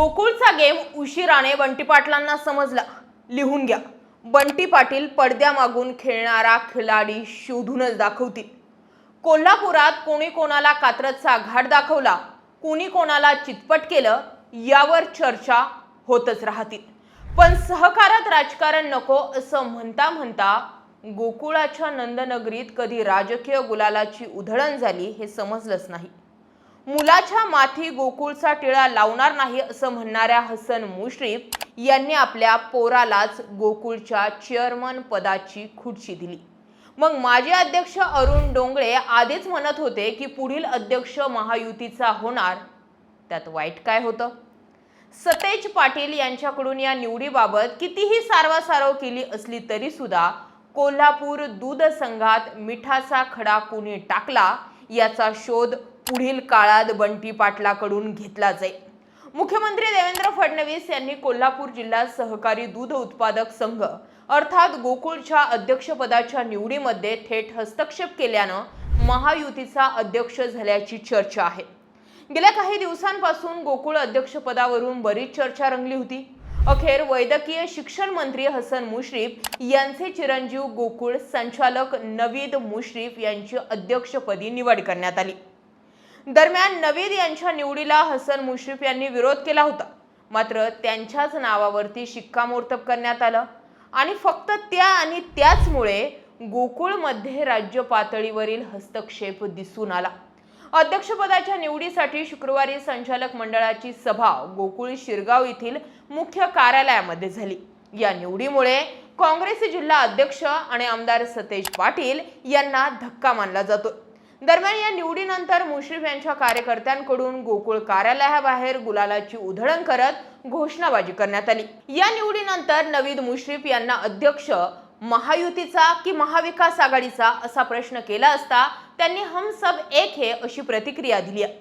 गोकुळचा game उशिराने बंटी पाटलांना समजला. लिहून घ्या. बंटी पाटील पडद्यामागून खेळणारा खिलाडी शोधूनच दाखवतील. कोल्हापुरात कोणी कोणाला कात्रजचा घाट दाखवला कोणी कोणाला चितपट केलं यावर चर्चा होतच राहतील. पण सहकारात राजकारण नको असं म्हणता म्हणता गोकुळाच्या नंदनगरीत कधी राजकीय गुलालाची उधळण झाली हे समजलंच नाही. मुलाच्या माथी गोकुळचा टिळा लावणार नाही असं म्हणणाऱ्या हसन मुश्रीफ यांनी आपल्या पोरालाच गोकुळच्या चेअरमन पदाची खुर्ची दिली. मग माजी अध्यक्ष अरुण डोंगळे आधीच म्हणत होते की पुढील अध्यक्ष महायुतीचा होणार त्यात वाईट काय होतं? सतेज पाटील यांच्याकडून या निवडीबाबत कितीही सारवासारव केली असली तरी सुद्धा कोल्हापूर दूध संघात मिठाचा खडा कोणी टाकला याचा शोध पुढील काळात बंटी पाटलाकडून घेतला जाईल मुख्यमंत्री देवेंद्र फडणवीस यांनी कोल्हापूर जिल्हा सहकारी दूध उत्पादक संघ अर्थात गोकुळच्या अध्यक्षपदाच्या निवडीमध्ये थेट हस्तक्षेप केल्यानं महायुतीचा अध्यक्ष झाल्याची चर्चा आहे. गेल्या काही दिवसांपासून गोकुळ अध्यक्षपदावरून बरीच चर्चा रंगली होती. अखेर वैद्यकीय शिक्षण मंत्री हसन मुश्रीफ यांचे चिरंजीव गोकुळ संचालक नवीद मुश्रीफ यांची अध्यक्षपदी निवड करण्यात आली. दरम्यान नवीद यांच्या निवडीला हसन मुश्रीफ यांनी विरोध केला होता. मात्र त्यांच्याच नावावरती शिक्कामोर्तब करण्यात आलं. आणि फक्त त्या आणि त्याचमुळे गोकुळमध्ये राज्य पातळीवरील हस्तक्षेप दिसून आला. अध्यक्षपदाच्या निवडीसाठी शुक्रवारी संचालक मंडळाची सभा गोकुळ शिरगाव येथील मुख्य कार्यालयामध्ये झाली. या निवडीमुळे काँग्रेसचे जिल्हा अध्यक्ष आणि आमदार सतेज पाटील यांना धक्का मानला जातो दरम्यान या निवडीनंतर मुश्रीफ यांच्या कार्यकर्त्यांकडून गोकुळ कार्यालयाबाहेर गुलालाची उधळण करत घोषणाबाजी करण्यात आली. या निवडीनंतर नवीद मुश्रीफ यांना अध्यक्ष महायुतीचा की महाविकास आघाडीचा असा प्रश्न केला असता त्यांनी हम सब एक हे अशी प्रतिक्रिया दिली आहे.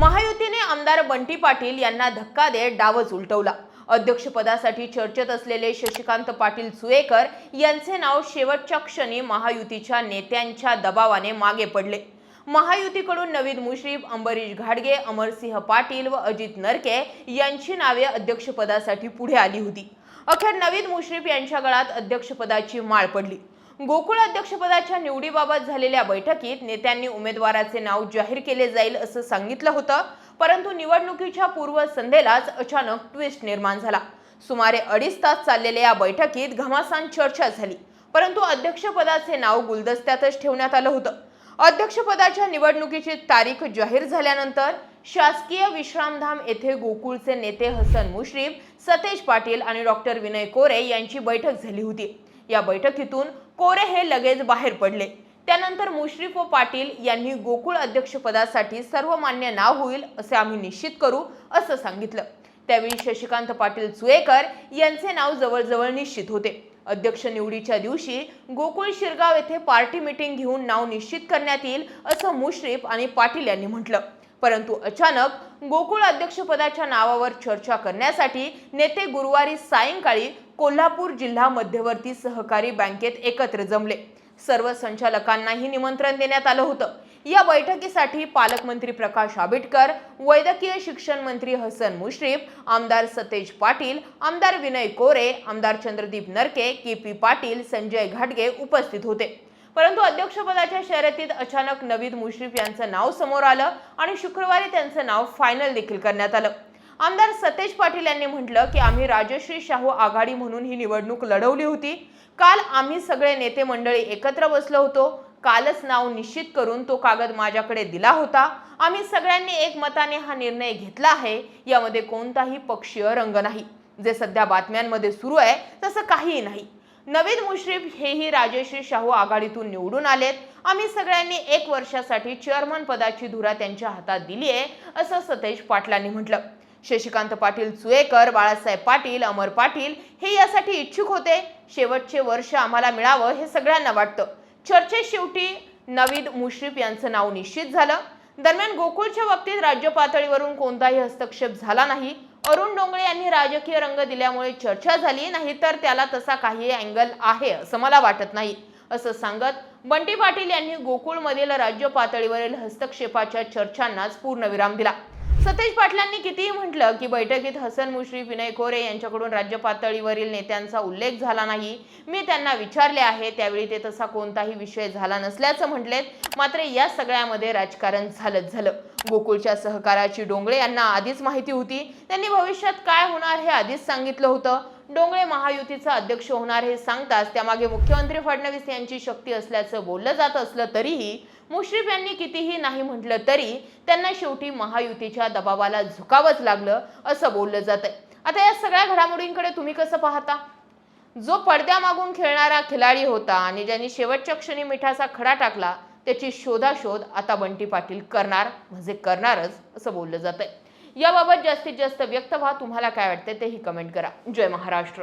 महायुतीने आमदार बंटी पाटील यांना धक्का देत डावच उलटवला. अध्यक्षपदासाठी चर्चेत असलेले शशिकांत पाटील सुएकर यांचे नाव शेवटच्या क्षणी महायुतीच्या नेत्यांच्या दबावाने मागे पडले. महायुतीकडून नवीद मुश्रीफ अंबरीश घाडगे अमरसिंह पाटील व अजित नरके यांची नावे अध्यक्षपदासाठी पुढे आली होती. अखेर नवीद मुश्रीफ यांच्या गळात अध्यक्षपदाची माळ पडली. गोकुळ अध्यक्षपदाच्या निवडीबाबत झालेल्या बैठकीत नेत्यांनी उमेदवाराचे नाव जाहीर केले जाईल असं सांगितलं होतं परंतु निवडणुकीच्या पूर्वसंध्येलाच अचानक ट्विस्ट निर्माण झाला. सुमारे अडीच तास चाललेल्या या बैठकीत घमासान चर्चा झाली परंतु अध्यक्षपदाचे नाव गुलदस्त्यातच ठेवण्यात आलं होतं. अध्यक्षपदाच्या निवडणुकीची तारीख जाहीर झाल्यानंतर शासकीय विश्रामधाम येथे गोकुळचे नेते हसन मुश्रीफ सतेज पाटील आणि डॉक्टर विनय कोरे यांची बैठक झाली होती. या बैठकीतून कोरे हे लगेच बाहेर पडले. त्यानंतर मुश्रीफ व पाटील यांनी गोकुळ अध्यक्षपदासाठी सर्वमान्य नाव होईल असे आम्ही निश्चित करू असं सांगितलं. त्यावेळी शशिकांत पाटील चुएकर यांचे नाव जवळजवळ निश्चित होते. अध्यक्ष निवडीच्या दिवशी गोकुळ शिरगाव येथे पार्टी मिटिंग घेऊन नाव निश्चित करण्यात येईल असं मुश्रीफ आणि पाटील यांनी म्हटलं. परंतु अचानक गोकुळ अध्यक्षपदाच्या नावावर चर्चा करण्यासाठी नेते गुरुवारी सायंकाळी कोल्हापूर जिल्हा मध्यवर्ती सहकारी बँकेत एकत्र जमले. सर्व संचालकांनाही निमंत्रण देण्यात आलं होतं. या बैठकीसाठी पालकमंत्री प्रकाश आंबेडकर वैद्यकीय शिक्षण मंत्री हसन मुश्रीफ आमदार सतेज पाटील आमदार विनय कोरे आमदार चंद्रदीप नरके के पी पाटील संजय घाटगे उपस्थित होते. परंतु अध्यक्षपदाच्या शर्यतीत अचानक नवीद मुश्रीफ यांचं नाव समोर आलं आणि शुक्रवारी त्यांचं नाव फायनल देखील करण्यात आलं. आमदार सतेज पाटील यांनी म्हटलं की आम्ही राजश्री शाहू आघाडी म्हणून ही निवडणूक लढवली होती. काल आम्ही सगळे नेते मंडळी एकत्र बसलो होतो. कालच नाव निश्चित करून तो कागद माझ्याकडे दिला होता. आम्ही सगळ्यांनी एकमताने हा निर्णय घेतला आहे. यामध्ये कोणताही पक्षीय रंग नाही. जे सध्या बातम्यांमध्ये सुरू आहे तसं काहीही नाही. नवीन मुश्रीफ हेही राजश्री शाहू आघाडीतून निवडून आलेत. आम्ही सगळ्यांनी एक वर्षासाठी चेअरमन पदाची धुरा त्यांच्या हातात दिली आहे असं सतेज पाटलांनी म्हटलं. शशिकांत पाटील चुएकर बाळासाहेब पाटील अमर पाटील हे यासाठी इच्छुक होते. शेवटचे वर्ष आम्हाला मिळावं हे सगळ्यांना वाटतं. चर्चेत शेवटी नवीद मुश्रीफ यांचं नाव निश्चित झालं. दरम्यान गोकुळच्या बाबतीत राज्य पातळीवरून कोणताही हस्तक्षेप झाला नाही. अरुण डोंगळे यांनी राजकीय रंग दिल्यामुळे चर्चा झाली नाही तर त्याला तसा काही अँगल आहे असं मला वाटत नाही असं सांगत बंटी पाटील यांनी गोकुळमधील राज्य पातळीवरील हस्तक्षेपाच्या चर्चांनाच पूर्णविराम दिला. सतेज पाटलांनी कितीही म्हटलं की बैठकीत हसन मुश्रीफ विनय कोरे यांच्याकडून राज्य पातळीवरील नेत्यांचा उल्लेख झाला नाही. मी त्यांना विचारले आहे त्यावेळी ते तसा कोणताही विषय झाला नसल्याचं म्हटलेत. मात्र या सगळ्यामध्ये राजकारण झालंच झालं. गोकुळच्या सहकाराची डोंगळे यांना आधीच माहिती होती. त्यांनी भविष्यात काय होणार हे आधीच सांगितलं होतं. डोंगळे महायुतीचा अध्यक्ष होणार हे सांगताच त्यामागे मुख्यमंत्री फडणवीस यांची शक्ती असल्याचं बोललं जात असलं तरीही मुश्रीफ यांनी कितीही नाही म्हटलं तरी त्यांना शेवटी महायुतीच्या दबावाला झुकावंच लागलं असं बोललं जातंय. आता या सगळ्या घडामोडींकडे तुम्ही कसं पाहता? जो पडद्यामागून खेळणारा खिलाडी होता आणि ज्यांनी शेवटच्या क्षणी मिठाचा खडा टाकला त्याची शोधाशोध आता बंटी पाटील करणार म्हणजे करणारच असं बोललं जात आहे याबाबत जास्तीत जास्त व्यक्त व्हा. तुम्हाला काय वाटतं तेही कमेंट करा. जय महाराष्ट्र.